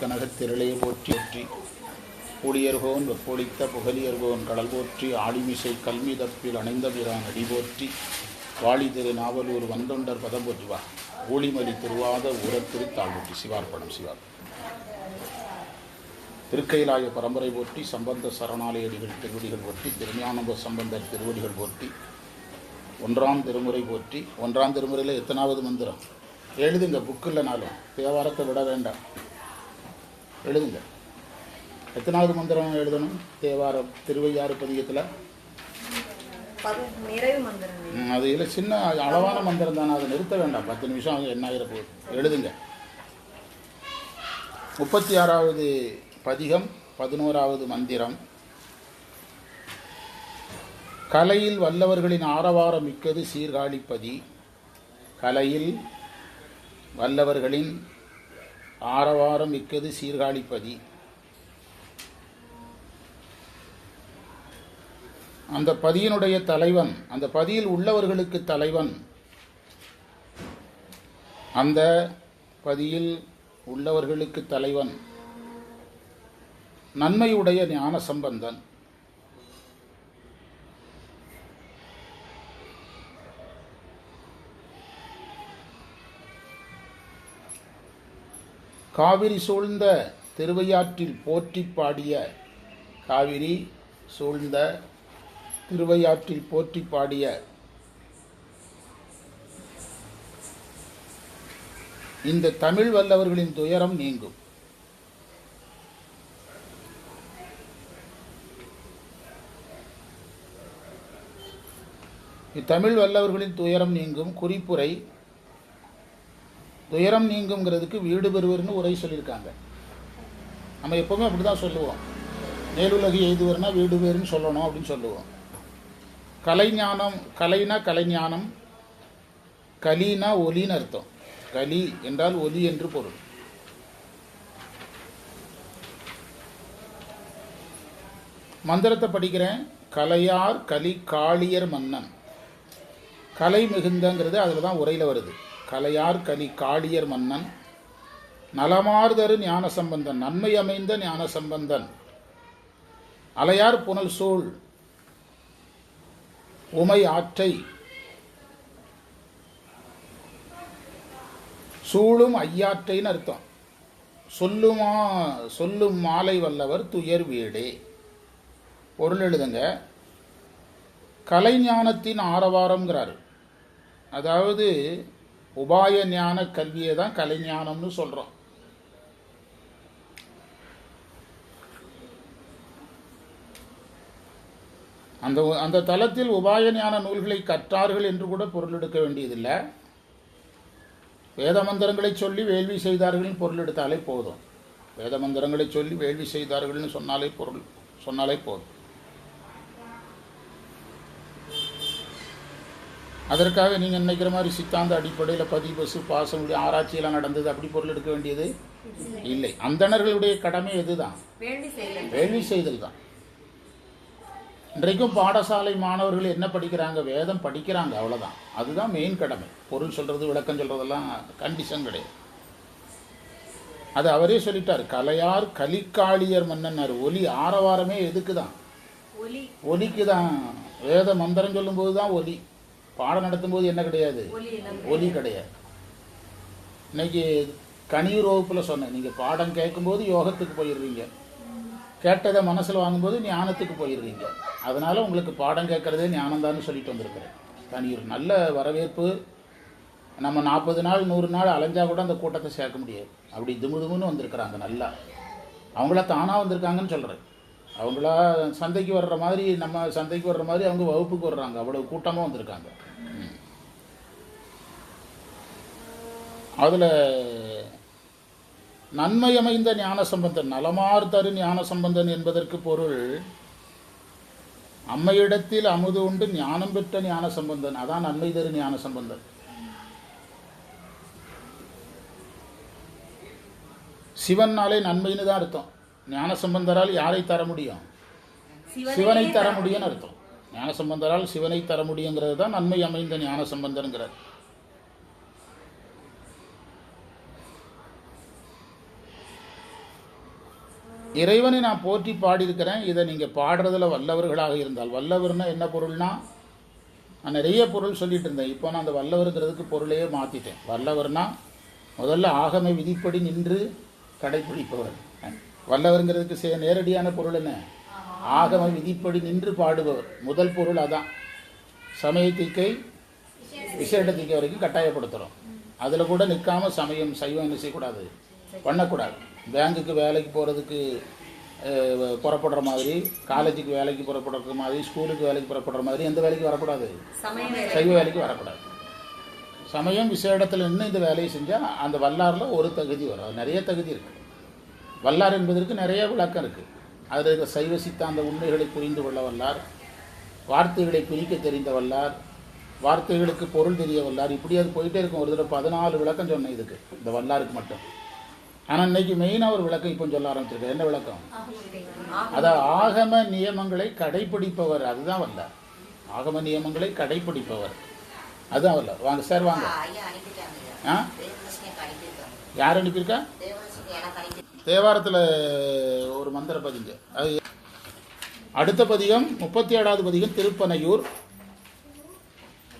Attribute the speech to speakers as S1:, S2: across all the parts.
S1: கனகத்திரளே போற்றி ஒற்றி கூடியர்கோன் வெப்பொழித்த புகலியர்கோன் கடல் போற்றி ஆடிமிசை கல்மிதப்பில் அணைந்த பிரான் அடி போற்றி வாழி திரு நாவலூர் வந்தொண்டர் பதம் போற்றிவா ஊழிமலி திருவாத ஊரத்திரு திருத்தாள் சிவார்ப்பணம் சிவார். திருக்கைலாய பரம்பரை போற்றி சம்பந்த சரணாலயடிகள் திருவடிகள் போற்றி திருஞானம்ப சம்பந்தர் திருவடிகள் போற்றி ஒன்றாம் திருமுறை போற்றி ஒன்றாம் திருமுறையில் எத்தனாவது மந்திரம்? எழுதுங்க புக்கு இல்லைனாலும் தேவாரத்தை விட வேண்டாம். எழுதுங்க. எத்தனாவது மந்திரம் எழுதணும்? தேவாரம் திருவையாறு பதிகத்தில்? அது இல்லை சின்ன அளவான மந்திரம் தானே அதை நிறுத்த வேண்டாம். பத்து நிமிஷம் என்ன ஆகிற எழுதுங்க. முப்பத்தி ஆறாவது பதிகம் பதினோராவது மந்திரம். கலையில் வல்லவர்களின் ஆரவாரம் மிக்கது சீர்காழிப்பதி. கலையில் வல்லவர்களின் ஆரவாரம் மிக்கது சீர்காழிப்பதி. அந்த பதியினுடைய தலைவன் அந்த பதியில் உள்ளவர்களுக்கு தலைவன். அந்த பதியில் உள்ளவர்களுக்கு தலைவன். நன்மையுடைய ஞான சம்பந்தன் காவிரி சூழ்ந்த திருவையாற்றில் போற்றி பாடிய காவிரி சூழ்ந்த திருவையாற்றில் போற்றி பாடிய இந்த தமிழ் வல்லவர்களின் துயரம் நீங்கும். இத்தமிழ் வல்லவர்களின் துயரம் நீங்கும். குறிப்புரை துயரம் நீங்குங்கிறதுக்கு வீடு பெறுவர்னு உரை சொல்லியிருக்காங்க. நம்ம எப்பவுமே அப்படி தான் சொல்லுவோம். மேலுலகு எய்துவர்னா வீடு பேருன்னு சொல்லணும் அப்படின்னு சொல்லுவோம். கலைஞானம் கலைனா கலைஞானம் கலினா ஒலின்னு அர்த்தம். கலி என்றால் ஒலி என்று பொருள். மந்திரத்தை படிக்கிறேன். கலையார் கலி காளியர் மன்னன். கலை மிகுந்தங்கிறது அதில் தான் உரையில் வருது. கலையார் கனி காளியர் மன்னன் நலமார்தரு ஞான சம்பந்தன் நன்மை அமைந்த ஞான சம்பந்தன் அலையார் புனல் சூழ் உமை ஆற்றை சூழும் ஐயாற்றைன்னு அர்த்தம். சொல்லுமா சொல்லும் மாலை வல்லவர் துயர் வீடே. பொருள் எழுதுங்க. கலைஞானத்தின் ஆரவாரங்கிறார் அதாவது உபாய ஞான கல்வியை தான் கலைஞானம்னு சொல்கிறோம் அந்த அந்த தளத்தில் உபாய ஞான நூல்களை கற்றார்கள் என்று கூட பொருள் எடுக்க வேண்டியதில்லை. வேத மந்திரங்களை சொல்லி வேள்வி செய்தார்கள்னு பொருள் எடுத்தாலே போதும். வேத மந்திரங்களை சொல்லி வேள்வி செய்தார்கள்னு சொன்னாலே பொருள் சொன்னாலே போதும். அதற்காக நீங்கள் நினைக்கிற மாதிரி சித்தாந்த அடிப்படையில் பதிபசு பாசம் இப்படி ஆராய்ச்சியெல்லாம் நடந்தது அப்படி பொருள் எடுக்க வேண்டியது இல்லை. அந்தணர்களுடைய கடமை எதுதான்? வேள்வி செய்தல். தான். இன்றைக்கும் பாடசாலை மாணவர்கள் என்ன படிக்கிறாங்க? வேதம் படிக்கிறாங்க அவ்வளோதான் அதுதான் மெயின் கடமை. பொருள் சொல்கிறது விளக்கம் சொல்கிறதெல்லாம் கண்டிஷன் கிடையாது. அது அவரே சொல்லிட்டார் கலையார் கலிக்காளியர் மன்னன்னார். ஒலி ஆரவாரமே எதுக்கு தான்
S2: ஒலி.
S1: ஒலிக்கு தான் வேத மந்திரம் சொல்லும்போது தான் ஒலி. பாடம் நடத்தும்போது என்ன கிடையாது?
S2: ஒலி
S1: கிடையாது? இன்னைக்கு கனியூர் வகுப்பில் சொன்னேன் நீங்கள் பாடம் கேட்கும்போது யோகத்துக்கு போயிடுறீங்க. கேட்டதை மனசில் வாங்கும்போது ஞானத்துக்கு போயிடுறீங்க. அதனால் உங்களுக்கு பாடம் கேட்குறதே ஞானம்தான்னு சொல்லிட்டு வந்திருக்கிறேன். கனியூர் நல்ல வரவேற்பு. நம்ம நாற்பது நாள் நூறு நாள் அலைஞ்சா கூட அந்த கூட்டத்தை சேர்க்க முடியாது. அப்படி துமு துமுன்னு வந்திருக்கிறாங்க நல்லா. அவங்கள தானாக வந்திருக்காங்கன்னு சொல்கிறேன் அவங்களா சந்தைக்கு வர்ற மாதிரி நம்ம சந்தைக்கு வர்ற மாதிரி அவங்க வகுப்புக்கு வர்றாங்க. அவ்வளவு கூட்டமாக வந்திருக்காங்க. அதில் நன்மை அமைந்த ஞான சம்பந்தன் நலமார் தரு ஞான சம்பந்தன் என்பதற்கு பொருள் அம்மையிடத்தில் அமுது உண்டு ஞானம் பெற்ற ஞான சம்பந்தன் அதான் நன்மை தரு ஞான சம்பந்தன் சிவன்னாலே நன்மைன்னு தான் அர்த்தம். ஞான சம்பந்தரால் யாரை தர முடியும்? சிவனை தர முடியும்னு அர்த்தம். ஞான சம்பந்தரால் சிவனை தர முடியுங்கிறது தான் நன்மை அமைந்த ஞான சம்பந்தன்கிறார் இறைவனை நான் போற்றி பாடியிருக்கிறேன். இதை நீங்கள் பாடுறதில் வல்லவர்களாக இருந்தால். வல்லவர்னா என்ன பொருள்னா? நான் நிறைய பொருள் சொல்லிட்டு இருந்தேன். இப்போ நான் அந்த வல்லவருங்கிறதுக்கு பொருளையே மாற்றிட்டேன் வல்லவர்னா முதல்ல ஆகம விதிப்படி நின்று கடைப்பிடிப்பவர். வல்லவருங்கிறதுக்கு சே நேரடியான பொருள் என்ன? ஆகம விதிப்படி நின்று பாடுபவர். முதல் பொருள் அதான். சமயத்திக்கை விசேடத்திக்கை வரைக்கும் கட்டாயப்படுத்துகிறோம் அதில் கூட நிற்காம சமயம் சைவம் என்ன செய்யக்கூடாது? பண்ணக்கூடாது. பேங்குக்கு வேலைக்கு போகிறதுக்கு புறப்படுற மாதிரி காலேஜுக்கு வேலைக்கு புறப்படுற மாதிரி ஸ்கூலுக்கு வேலைக்கு புறப்படுற மாதிரி எந்த வேலைக்கு வரக்கூடாது. சைவ வேலைக்கு வரக்கூடாது. சமயம் விசேடத்தில் நின்று இந்த வேலையை செஞ்சால் அந்த வல்லாரில் ஒரு தகுதி வரும் நிறைய தகுதி இருக்குது வல்லார் என்பதற்கு நிறைய விளக்கம் இருக்குது அதில் இருக்கிற சைவ சித்தாந்த உண்மைகளை புரிந்து கொள்ள வல்லார் வார்த்தைகளை பிரிக்க தெரிந்த வல்லார் வார்த்தைகளுக்கு பொருள் தெரிய வல்லார். இப்படி அது போயிட்டே இருக்கும். ஒரு தடவை பதினாலு விளக்கம் சொன்னேன் இதுக்கு. இந்த வல்லாருக்கு மட்டும். ஆனால் இன்னைக்கு மெயினாக ஒரு விளக்கம் இப்போ சொல்ல ஆரம்பிச்சிருக்கேன். என்ன விளக்கம்? அதான் ஆகம நியமங்களை கடைப்பிடிப்பவர் அதுதான் வல்லார் ஆகம நியமங்களை கடைப்பிடிப்பவர் அதுதான் வல்லார் வாங்க சார் வாங்க. ஆ. யார் அனுப்பியிருக்கா? தேவாரத்தில் ஒரு மந்திர பதிங்க. அது அடுத்த பதிகம் முப்பத்தி ஏழாவது பதிகம் திருப்பனையூர்.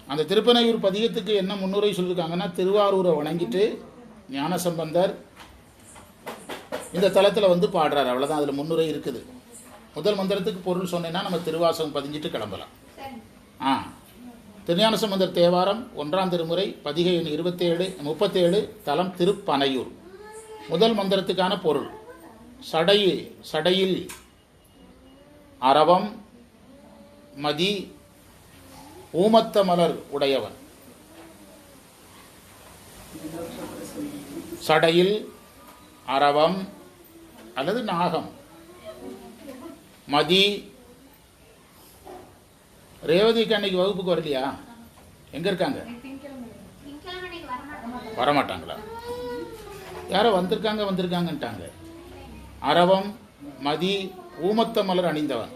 S1: அந்த திருப்பனையூர் பதிகத்துக்கு என்ன முன்னுரை சொல்லியிருக்காங்கன்னா திருவாரூரை வணங்கிட்டு ஞானசம்பந்தர் இந்த தளத்தில் வந்து பாடுறாரு. அவ்வளோதான் அதில் முன்னுரை இருக்குது. முதல் மந்திரத்துக்கு பொருள் சொன்னேன்னா நம்ம திருவாசகம் பதிஞ்சிட்டு கிளம்பலாம். ஆ. திருஞான சம்பந்தர் தேவாரம் ஒன்றாம் திருமுறை பதிகை எண் இருபத்தேழு முப்பத்தேழு தலம் திருப்பனையூர். முதல் மந்திரத்துக்கான பொருள். சடை சடையில் அரவம் மதி ஊமத்த மலர் உடையவன். சடையில் அரவம் அல்லது நாகம். மதி. ரேவதிக்கு அன்னைக்கு வகுப்புக்கு வரலையா? எங்க இருக்காங்க? வரமாட்டாங்களா? யாரோ வந்திருக்காங்க வந்திருக்காங்கன்ட்டாங்க. அரவம் மதி ஊமத்த மலர் அணிந்தவன்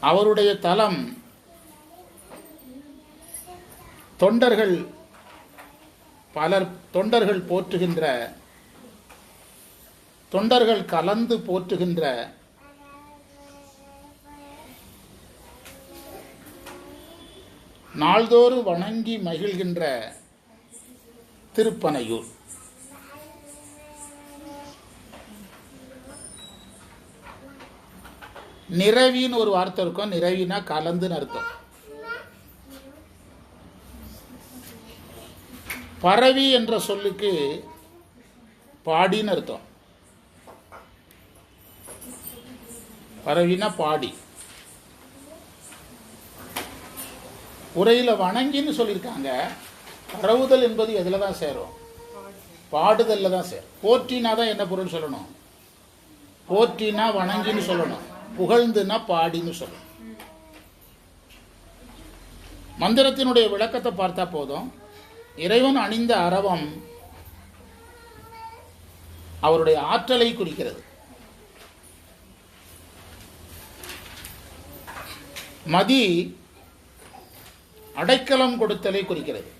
S1: அவருடைய தலம் தொண்டர்கள் பலர் தொண்டர்கள் போற்றுகின்ற தொண்டர்கள் கலந்து போற்றுகின்ற நாள்தோறும் வணங்கி மகிழ்கின்ற திருப்பனையூர். நிறைவின்னு ஒரு வார்த்தை இருக்கும். நிறவினா கலந்துன்னு அர்த்தம். பரவி என்ற சொல்லுக்கு பாடின்னு அர்த்தம். பரவினா பாடி. உரையில் வணங்கின்னு சொல்லியிருக்காங்க பரவுதல் என்பது எதில் தான் சேரும்? பாடுதலில் தான் சேரும். போற்றினா தான் என்ன பொருள் சொல்லணும்? போற்றினா வணங்கின்னு சொல்லணும். புகழ்ந்துனா பாடின்னு சொல்லணும். மந்திரத்தினுடைய விளக்கத்தை பார்த்தா போதும். இறைவன் அணிந்த அரவம் அவருடைய ஆற்றலை குறிக்கிறது. மதி அடைக்கலம் கொடுத்தலை குறிக்கிறது.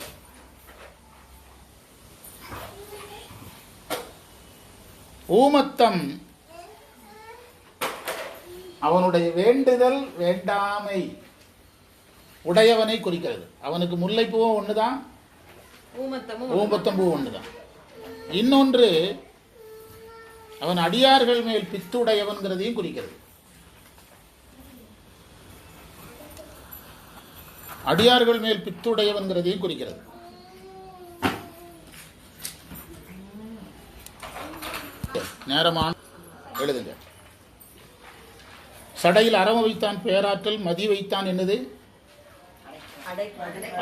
S1: ஊமத்தம் அவனுடைய வேண்டுதல் வேண்டாமை உடையவனை குறிக்கிறது. அவனுக்கு முல்லைப்பூவும் ஒண்ணுதான் ஊமத்தம் ஒன்றுதான் இன்னொன்று அவன் அடியார்கள் மேல் பித்துடையவன்கிறதையும் குறிக்கிறது. அடியார்கள் மேல் பித்துடையவன்கிறதையும் குறிக்கிறது. நேரமான எழுதுங்க. சடையில் அறம் வைத்தான் பேராற்றல் மதி வைத்தான் என்னது?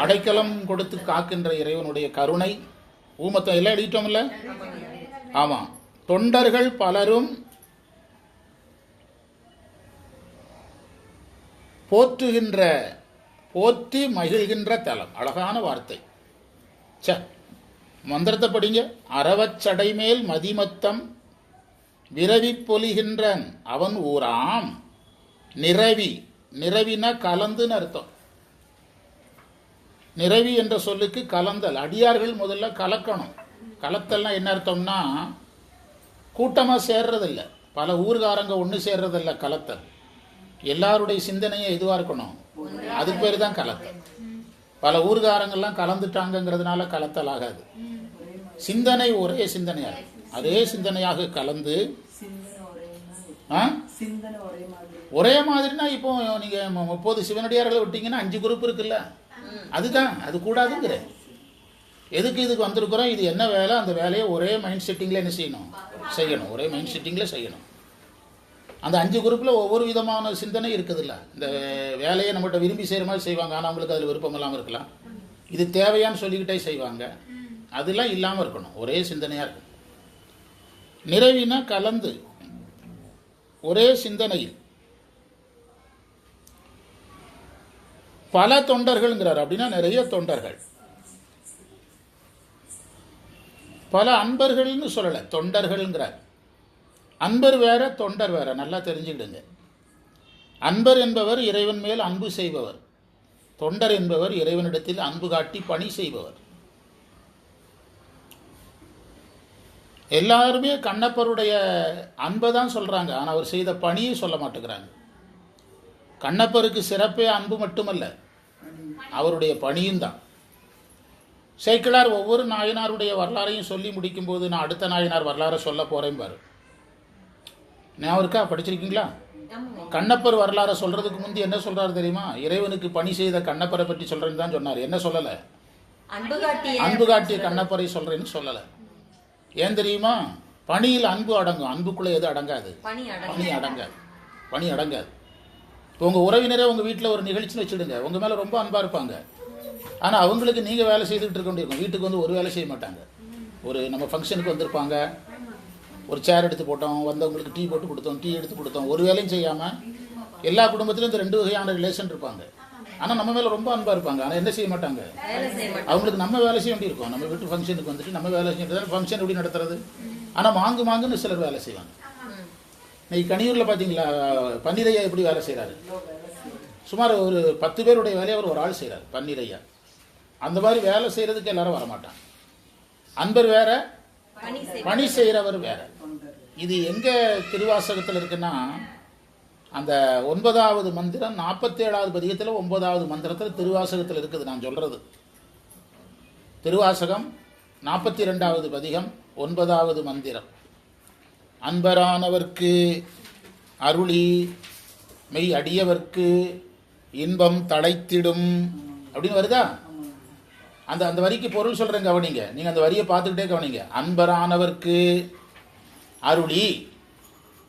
S1: அடைக்கலம் கொடுத்து காக்கின்ற இறைவனுடைய கருணை. ஊமத்தம் எல்லாம் எழுதிட்டோம்ல? ஆமாம் தொண்டர்கள் பலரும் போற்றுகின்ற போற்றி மகிழ்கின்ற தலம். அழகான வார்த்தை. ச மந்திரத்தை படிங்க. அறவச்சடை மேல் மதிமத்தம் விரவி பொலிகின்றன். அவன் ஊராம். நிரவி நிறவின கலந்துன்னு அர்த்தம். நிரவி என்ற சொல்லுக்கு கலந்தல். அடியார்கள் முதல்ல கலக்கணும். கலத்தல்னா என்ன அர்த்தம்னா கூட்டமாக சேர்றதில்ல. பல ஊர்காரங்க ஒன்று சேர்றதில்ல கலத்தல். எல்லாருடைய சிந்தனையும் எதுவாக இருக்கணும்? அதுக்கு பேர் தான் கலத்தல். பல ஊர்காரங்கள்லாம் கலந்துட்டாங்கங்கிறதுனால கலத்தல் ஆகாது. சிந்தனை ஒரே சிந்தனையாக அதே சிந்தனையாக கலந்து
S3: ஒரே
S1: மாதிரினா இப்போ நீங்கள் முப்பது சிவனடியார்களை விட்டீங்கன்னா அஞ்சு குரூப் இருக்குல்ல. அதுதான் அது கூடாதுங்கிற. எதுக்கு இதுக்கு வந்திருக்கிறோம்? இது என்ன வேலை? அந்த வேலையை ஒரே மைண்ட் செட்டிங்கில் என்ன செய்யணும்? செய்யணும். ஒரே மைண்ட் செட்டிங்கில் செய்யணும். அந்த அஞ்சு குரூப்பில் ஒவ்வொரு விதமான சிந்தனை இருக்குதுல்ல. இந்த வேலையை நம்மகிட்ட விரும்பி செய்கிற மாதிரி செய்வாங்க. ஆனால் அவங்களுக்கு அதில் விருப்பம் இல்லாமல் இருக்கலாம். இது தேவையான்னு சொல்லிக்கிட்டே செய்வாங்க. அதெல்லாம் இல்லாமல் இருக்கணும். ஒரே சிந்தனையாக இருக்கும் நிறைவினா கலந்து. ஒரே சிந்தனையில். பல தொண்டர்கள்ங்கிறார். அப்படின்னா நிறைய தொண்டர்கள். பல அன்பர்கள்னு சொல்லலை தொண்டர்கள்ங்கிறார். அன்பர் வேற தொண்டர் வேற. நல்லா தெரிஞ்சுக்கிடுங்க. அன்பர் என்பவர் இறைவன் மேல் அன்பு செய்பவர். தொண்டர் என்பவர் இறைவனிடத்தில் அன்பு காட்டி பணி செய்பவர். எல்லாருமே கண்ணப்பருடைய அன்பை தான் சொல்கிறாங்க ஆனால் அவர் செய்த பணியை சொல்ல மாட்டேங்கிறாங்க. கண்ணப்பருக்கு சிறப்பே அன்பு மட்டுமல்ல. அவருடைய பணியும் தான். சேக்கிழார் ஒவ்வொரு நாயனாருடைய வரலாறையும் சொல்லி முடிக்கும்போது நான் அடுத்த நாயனார் வரலாறை சொல்ல போகிறேன் பாரு. ஞாபகம் இருக்கா? படிச்சிருக்கீங்களா? கண்ணப்பர் வரலாறை சொல்றதுக்கு முந்தி என்ன சொல்றாரு தெரியுமா? இறைவனுக்கு பணி செய்த கண்ணப்பரை பற்றி சொல்றேன்னு தான் சொன்னார். என்ன சொல்லலை?
S2: அன்பு காட்டிய
S1: கண்ணப்பரை சொல்றேன்னு சொல்லலை. ஏன் தெரியுமா? பணியில் அன்பு அடங்கும். அன்புக்குள்ளே எது அடங்காது.
S2: பணி
S1: அடங்காது. பணி அடங்காது. உங்கள் உறவினரே உங்கள் வீட்டில் ஒரு நிகழ்ச்சின்னு வச்சுடுங்க. உங்கள் மேலே ரொம்ப அன்பாக இருப்பாங்க. ஆனால் அவங்களுக்கு நீங்கள் வேலை செய்துக்கிட்டு இருக்க வேண்டியிருக்கும். வீட்டுக்கு வந்து ஒரு வேலை செய்ய மாட்டாங்க. ஒரு நம்ம ஃபங்க்ஷனுக்கு வந்திருப்பாங்க. ஒரு சேர் எடுத்து போட்டோம் வந்தவங்களுக்கு டீ போட்டு கொடுத்தோம் டீ எடுத்து கொடுத்தோம். ஒரு வேலையும் செய்யாமல் எல்லா குடும்பத்திலும் இந்த ரெண்டு வகையான ரிலேஷன் இருப்பாங்க. ஆனால் நம்ம மேலே ரொம்ப அன்பாக இருப்பாங்க. ஆனால் என்ன செய்ய மாட்டாங்க? அவங்களுக்கு நம்ம வேலை செய்ய வேண்டியிருக்கும். நம்ம வீட்டு ஃபங்க்ஷனுக்கு வந்துட்டு நம்ம வேலை செய்யறது ஃபங்க்ஷன் எப்படி நடத்துறது? ஆனால் மாங்கு மாங்குன்னு சிலர் வேலை செய்வாங்க. இன்னைக்கு கணியூரில் பார்த்தீங்களா பன்னீரையா எப்படி வேலை செய்கிறாரு சுமார் ஒரு பத்து பேருடைய வேலையை அவர் ஒரு ஆள் செய்கிறார் பன்னீரையா அந்த மாதிரி வேலை செய்கிறதுக்கு எல்லாரும் வரமாட்டாங்க. அன்பர் வேற
S2: பணி
S1: செய்கிறவர் வேற. இது எங்கே திருவாசகத்தில் இருக்குன்னா அந்த ஒன்பதாவது மந்திரம் நாற்பத்தேழாவது பதிகத்தில் ஒன்பதாவது மந்திரத்தில் திருவாசகத்தில் இருக்குது நான் சொல்கிறது திருவாசகம் நாற்பத்தி ரெண்டாவது பதிகம் ஒன்பதாவது மந்திரம். அன்பரானவர்க்கு அருளி மெய் அடியவர்க்கு இன்பம் தழைத்திடும். அப்படின்னு வருதா? அந்த அந்த வரிக்கு பொருள் சொல்கிறேன் கவனிங்க. நீங்கள் அந்த வரியை பார்த்துக்கிட்டே கவனிங்க. அன்பரானவர்க்கு அருளி.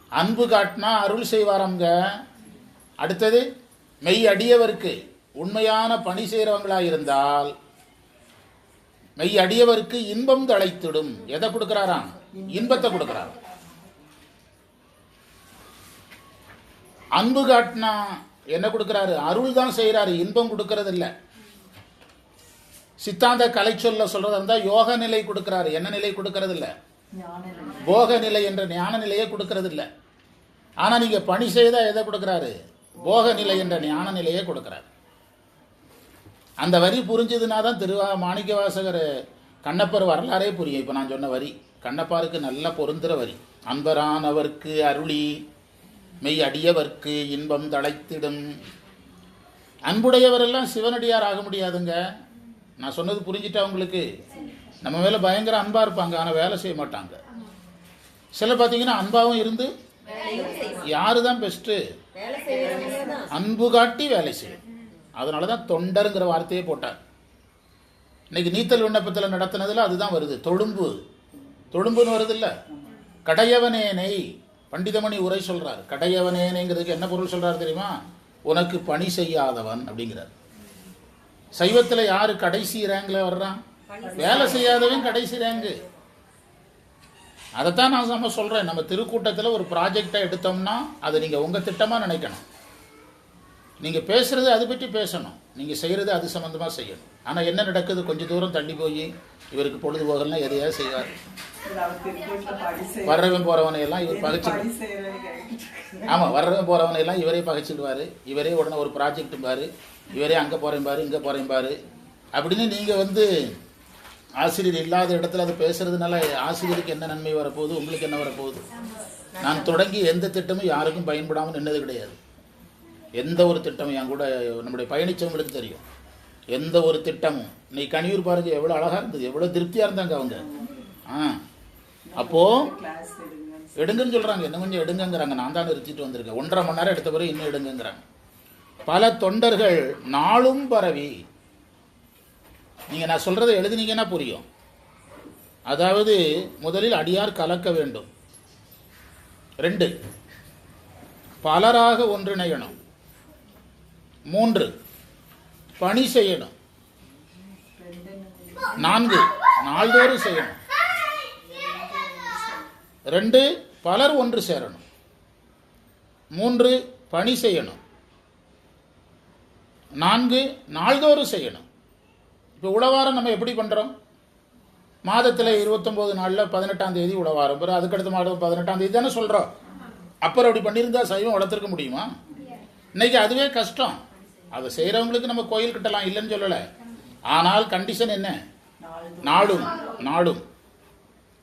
S1: அன்பு காட்டினா அருள் செய்வாராங்க அடுத்தது மெய் அடியவருக்கு உண்மையான பணி செய்கிறவங்களா இருந்தால் மெய் அடியவருக்கு இன்பம் தழைத்திடும். எதை கொடுக்குறாராம்? இன்பத்தை கொடுக்குறாராம். அன்பு காட்டினா என்ன கொடுக்குறாரு? அருள் தான் செய்கிறாரு இன்பம் கொடுக்கறது இல்லை சித்தாந்த கலை சொல்ல சொல்றதா இருந்தால் யோக நிலை கொடுக்குறாரு. என்ன நிலை கொடுக்கறது இல்லை போக நிலை என்ற ஞான நிலையை கொடுக்கறது இல்லை ஆனால் நீங்கள் பணி செய்தா எதை கொடுக்குறாரு? போக நிலை என்ற ஞான நிலையை கொடுக்குறாரு. அந்த வரி புரிஞ்சதுனா தான் திருவா மாணிக்க வாசகர் கண்ணப்பர் வரலாறே புரியும். இப்போ நான் சொன்ன வரி கண்ணப்பாருக்கு நல்லா பொருந்துற வரி. அன்பரானவர்க்கு அருளி மெய் அடியவர்க்கு இன்பம் தழைத்திடும். அன்புடையவரெல்லாம் சிவனடியார் ஆக முடியாதுங்க. நான் சொன்னது புரிஞ்சிட்டா உங்களுக்கு? நம்ம மேலே பயங்கர அன்பாக இருப்பாங்க ஆனால் வேலை செய்ய மாட்டாங்க. சில பார்த்தீங்கன்னா அன்பாகவும் இருந்து யாரு தான் பெஸ்ட்டு அன்பு காட்டி வேலை செய்யும். அதனால தான் தொண்டருங்கிற வார்த்தையே போட்டார். இன்னைக்கு நீத்தல் விண்ணப்பத்தில் நடத்தினதில் அதுதான் வருது. தொழும்பு. தொழும்புன்னு வருது கடையவனே நெய். பண்டிதமணி உரை சொல்கிறார் கடையவனேனேங்கிறதுக்கு என்ன பொருள் சொல்கிறார் தெரியுமா? உனக்கு பணி செய்யாதவன் அப்படிங்கிறார். சைவத்தில் யார் கடைசி ரேங்கில் வர்றான் வேலை செய்யாதவன் கடைசி ரேங்கு அதைத்தான் நான் நம்ம சொல்கிறேன் நம்ம திருக்கூட்டத்தில் ஒரு ப்ராஜெக்டை எடுத்தோம்னா அதை நீங்கள் உங்கள் திட்டமாக நினைக்கணும். நீங்கள் பேசுகிறது அதை பற்றி பேசணும். நீங்கள் செய்கிறது அது சம்மந்தமாக செய்யணும். ஆனால் என்ன நடக்குது? கொஞ்சம் தூரம் தள்ளி போய் இவருக்கு பொழுதுபோகலாம் எதையாவது செய்வார். வர்றவன் போகிறவனை எல்லாம் இவர் பகைச்சு ஆமாம் வர்றவன் போகிறவனை எல்லாம் இவரே பகைச்சிடுவார். இவரே உடனே ஒரு ப்ராஜெக்ட் பாரு. இவரே அங்கே போகிறேன் பாரு இங்கே போகிறேன் பாரு. அப்படின்னு நீங்கள் வந்து ஆசிரியர் இல்லாத இடத்துல அது பேசுறதுனால ஆசிரியருக்கு என்ன நன்மை வரப்போகுது? உங்களுக்கு என்ன வரப்போகுது? நான் தொடங்கி எந்த திட்டமும் யாருக்கும் பயன்படாமல் நின்னது கிடையாது. எந்த ஒரு திட்டமும் என் கூட நம்முடைய பயணிச்சவங்களுக்கு தெரியும். எந்த ஒரு திட்டமும் நீ கனியூர் பாருங்க எவ்வளோ அழகாக இருந்தது எவ்வளோ திருப்தியாக இருந்தாங்க அவங்க. ஆ. அப்போது எடுங்கன்னு சொல்கிறாங்க இன்னும் கொஞ்சம் எடுங்கங்கிறாங்க. நான் தான் நிறுத்திட்டு வந்திருக்கேன். ஒன்றரை மணி நேரம் எடுத்த பிறகு இன்னும் எடுங்கங்கிறாங்க. பல தொண்டர்கள் நாளும் பரவி. நீங்கள் நான் சொல்கிறத எழுதுனீங்கன்னா புரியும். அதாவது முதலில் அடியார் கலக்க வேண்டும். ரெண்டு பலராக ஒன்றிணையணும். மூன்று பணி செய்யணும். நான்கு நாள்தோறும் செய்யணும். ரெண்டு பலர் ஒன்று சேரணும். மூன்று பணி செய்யணும். நான்கு நாள்தோறும் செய்யணும். இப்போ உழவாரம் நம்ம எப்படி பண்ணுறோம் மாதத்தில் இருபத்தொம்போது நாளில் பதினெட்டாம் தேதி உழவாரம். பிறகு அதுக்கடுத்த மாதம் பதினெட்டாம் தேதி தானே சொல்கிறோம் அப்புறம் அப்படி பண்ணியிருந்தா சைவம் வளர்த்துருக்க முடியுமா? இன்னைக்கு அதுவே கஷ்டம். அதை செய்கிறவங்களுக்கு நம்ம கோயில் கட்டலாம் இல்லைன்னு சொல்லலை. ஆனால் கண்டிஷன் என்ன? நாடும் நாடும்.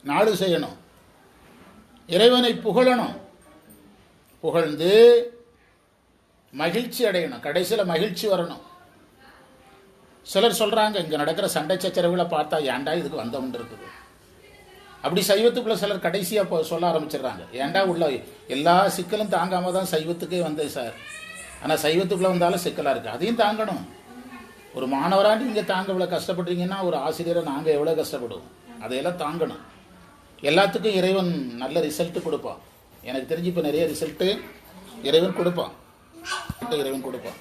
S1: நாடு செய்யணும். இறைவனை புகழணும். புகழ்ந்து மகிழ்ச்சி அடையணும். கடைசியில் மகிழ்ச்சி வரணும். சிலர் சொல்கிறாங்க இங்கே நடக்கிற சண்டை சச்சரவுகளை பார்த்தா ஏன்டா இதுக்கு வந்தவன் இருக்குது? அப்படி சைவத்துக்குள்ள சிலர் கடைசியாக சொல்ல ஆரம்பிச்சிடுறாங்க. ஏன்டா உள்ள எல்லா சிக்கலும் தாங்காம தான் சைவத்துக்கே வந்தேன் சார். ஆனால் சைவத்துக்குள்ளே வந்தாலும் சிக்கலாக இருக்குது அதையும் தாங்கணும். ஒரு மாணவராக நீங்கள் தாங்க இவ்வளோ கஷ்டப்படுறீங்கன்னா ஒரு ஆசிரியரை நாங்கள் எவ்வளோ கஷ்டப்படுவோம்? அதையெல்லாம் தாங்கணும். எல்லாத்துக்கும் இறைவன் நல்ல ரிசல்ட்டு கொடுப்பான். எனக்கு தெரிஞ்சு இப்போ நிறைய ரிசல்ட்டு இறைவன் கொடுப்பான். இறைவன் கொடுப்பான்.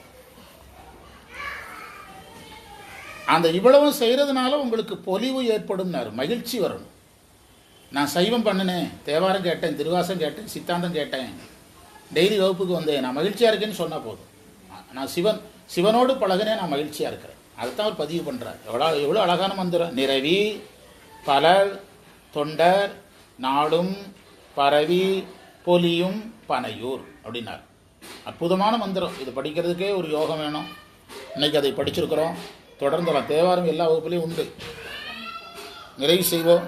S1: அந்த இவ்வளவும் செய்கிறதுனால உங்களுக்கு பொலிவு ஏற்படும்னாரு. மகிழ்ச்சி வரணும். நான் சைவம் பண்ணினேன். தேவாரம் கேட்டேன் திருவாசம் கேட்டேன் சித்தாந்தம் கேட்டேன். டெய்லி வகுப்புக்கு வந்தேன். நான் மகிழ்ச்சியாக இருக்கேன்னு சொன்னால் போதும். நான் சிவன் சிவனோடு பழகினேன் நான் மகிழ்ச்சியாக இருக்கிறேன். அதைத்தான் அவர் பதிவு பண்ணுறார் எவ்வளோ எவ்வளோ அழகான மந்திரம். நிறவி பலர் தொண்டர் நாடும் பரவி பொலியும் பனையூர் அப்படின்னார். அற்புதமான மந்திரம். இது படிக்கிறதுக்கே ஒரு யோகம் வேணும். இன்றைக்கி அதை படிச்சிருக்கிறோம். தொடர்ந்துலாம் தேவாரம் எல்லா வகுப்புலேயும் உண்டு. நிறைவு செய்வோம்.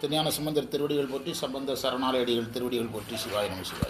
S1: திருஞான சம்பந்தர் திருவடிகள் போற்றி சம்பந்த சரணாலயடிகள் திருவடிகள் போற்றி சிவாய நம சிவாய்.